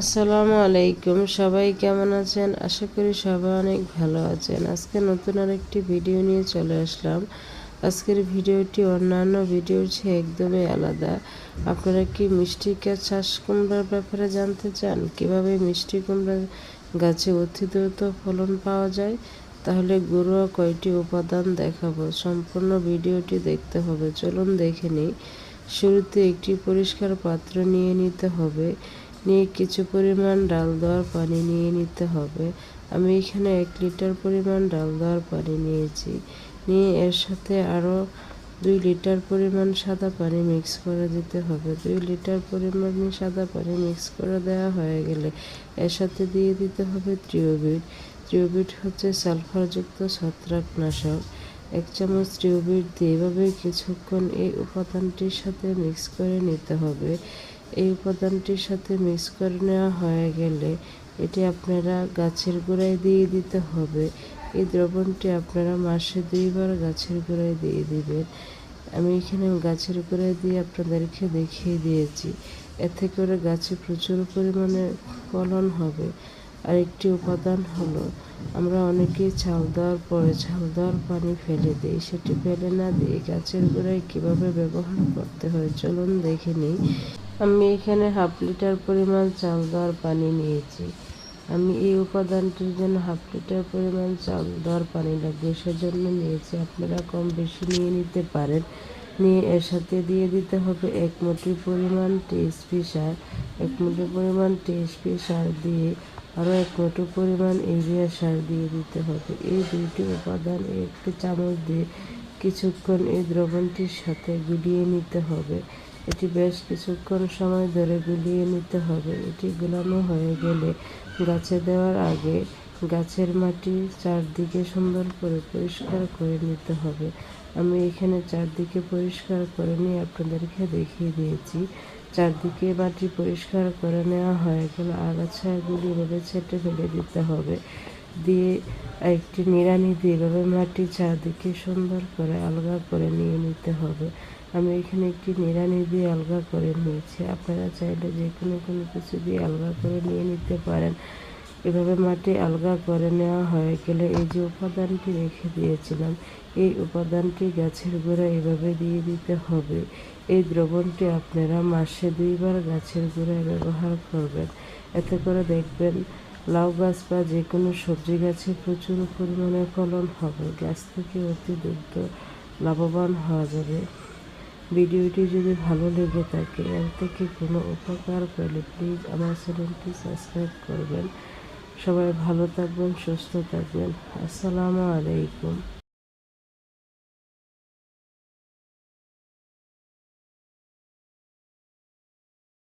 আসসালামু আলাইকুম। সবাই কেমন আছেন? আশা করি সবাই অনেক ভালো আছেন। আজকে নতুন আরেকটি ভিডিও নিয়ে চলে আসলাম। আজকের ভিডিওটি অন্যান্য ভিডিওর চেয়ে একদমই আলাদা। আপনারা কি মিষ্টি চাষ কুমড়ার ব্যাপারে জানতে চান? কীভাবে মিষ্টি কুমড়া গাছে অতি দ্রুত ফলন পাওয়া যায়? তাহলে ঘরোয়া কয়টি উপাদান দেখাবো? সম্পূর্ণ ভিডিওটি দেখতে হবে। চলুন দেখে নিই। শুরুতে একটি পরিষ্কার পাত্র নিয়ে নিতে হবে। নিয়ে কিছু পরিমাণ ডাল দেওয়ার পানি নিয়ে নিতে হবে। আমি এখানে এক লিটার পরিমাণ ডাল দেওয়ার পানি নিয়েছি। নিয়ে এর সাথে আরও দুই লিটার পরিমাণ সাদা পানি মিক্স করে দিতে হবে। দুই লিটার পরিমাণ সাদা পানি মিক্স করে দেওয়া হয়ে গেলে এর সাথে দিয়ে দিতে হবে ত্রিওবিট ত্রিওবিট হচ্ছে সালফারযুক্ত ছত্রাকনাশক। এক চামচ ত্রিওবিট দিয়ে এভাবে কিছুক্ষণ এই উপাদানটির সাথে মিক্স করে নিতে হবে। এই উপাদানটির সাথে মিক্স করে নেওয়া হয়ে গেলে এটি আপনারা গাছের গোড়ায় দিয়ে দিতে হবে। এই দ্রবণটি আপনারা মাসে দুইবার গাছের গোড়ায় দিয়ে দিবেন। আমি এখানে গাছের গোড়ায় দিয়ে আপনাদেরকে দেখিয়ে দিয়েছি। এতে করে গাছে প্রচুর পরিমাণে ফলন হবে। আর একটি উপাদান হলো, আমরা অনেকেই ছাল দেওয়ার পরে ছাল দেওয়ার পানি ফেলে দিই। সেটি ফেলে না দিয়ে গাছের গোড়ায় কীভাবে ব্যবহার করতে হয় চলুন দেখে নিই। আমি এখানে হাফ লিটার পরিমাণ চাল দেওয়ার পানি নিয়েছি। আমি এই উপাদানটির জন্য হাফ লিটার পরিমাণ চাল দেওয়ার পানি লাগবে, সেজন্য নিয়েছি। আপনারা কম বেশি নিয়ে নিতে পারেন। নিয়ে এর সাথে দিয়ে দিতে হবে এক মুঠি পরিমাণ টিএসপি সার। এক মুঠি পরিমাণ টিএসপি সার দিয়ে আরও এক মুঠো পরিমাণ ইউরিয়া সার দিয়ে দিতে হবে। এই দুইটি উপাদান একটি চামচ দিয়ে কিছুক্ষণ এই দ্রবণটির সাথে গুলিয়ে নিতে হবে। এটি বেশ কিছুক্ষণ সময় ধরে গুলিয়ে নিতে হবে। এটি গুলানো হয়ে গেলে গাছে দেওয়ার আগে গাছের মাটি চারদিকে সুন্দর করে পরিষ্কার করে নিতে হবে। আমি এখানে চারদিকে পরিষ্কার করে নিয়ে আপনাদেরকে দেখিয়ে দিয়েছি। চারদিকে মাটি পরিষ্কার করে নেওয়া হয়ে গেলে আগাছাগুলি এভাবে ছেটে ফেলে দিতে হবে। দিয়ে একটি নিড়ানি দিয়ে এভাবে মাটি চারদিকে সুন্দর করে আলগা করে নিয়ে নিতে হবে। আমি এখানে একটি নিড়ানি দিয়ে আলগা করে নিয়েছি। আপনারা চাইলে যে কোনো কোনো কিছু দিয়ে আলগা করে নিয়ে নিতে পারেন। এভাবে মাটি আলগা করে নেওয়া হয়ে গেলে এই যে উপাদানটি রেখে দিয়েছিলাম, এই উপাদানটি গাছের গোড়া এভাবে দিয়ে দিতে হবে। এই দ্রবণটি আপনারা মাসে দুইবার গাছের গোড়ায় ব্যবহার করবেন। এতে করে দেখবেন লাউ গাছ বা যে কোনো সবজি গাছে প্রচুর পরিমাণে ফলন হবে। গাছ থেকে অতি দ্রুত লাভবান হওয়া যাবে। ভিডিওটি যদি ভালো লেগে থাকে, এর থেকে কোনো উপকার পেলে প্লিজ আমার চ্যানেলটি সাবস্ক্রাইব করবেন। সবাই ভালো থাকবেন, সুস্থ থাকবেন। আসসালামু আলাইকুম।